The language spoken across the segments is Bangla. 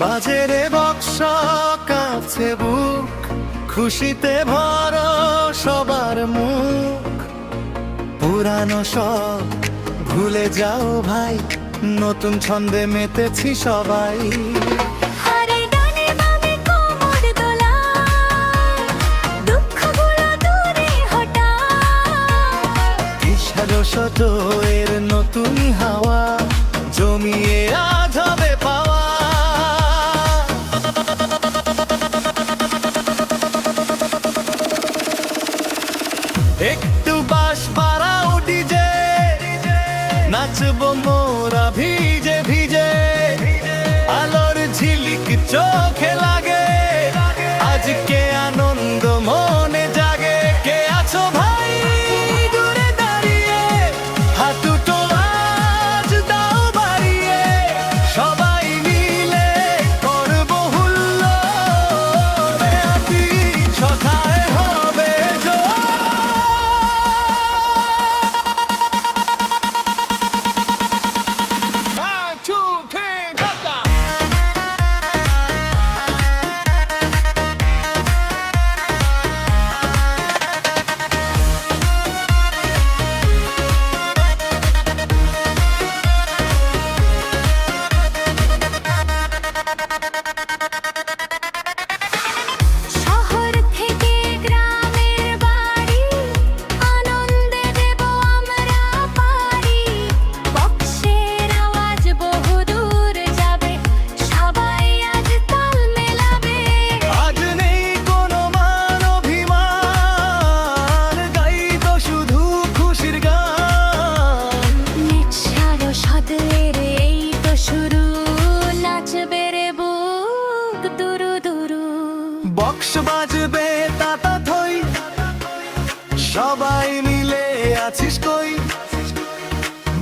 বাজেরে বক্সা কাঁপছে বুক, খুশিতে ভর সবার মুখ। পুরানো সব ভুলে যাও ভাই, নতুন ছন্দে মেতেছি সবাই। নাচবো মোরা ভিজে ভিজে আলোর ঝিলিক চোখে দুরু দুরু। বক্স বাজবে তাতা থই সবাই মিলে আছিস কই?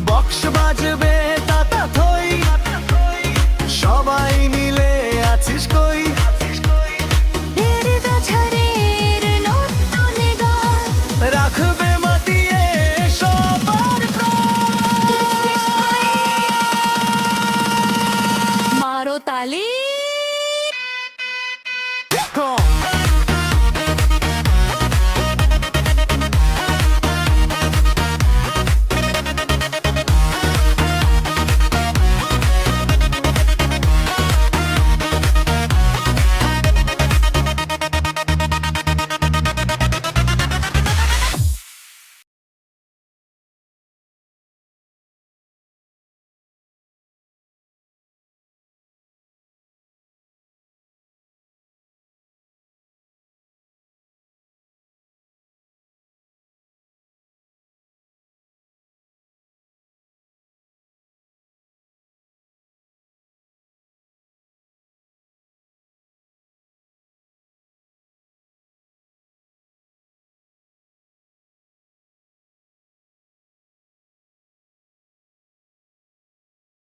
বক্স বাজবে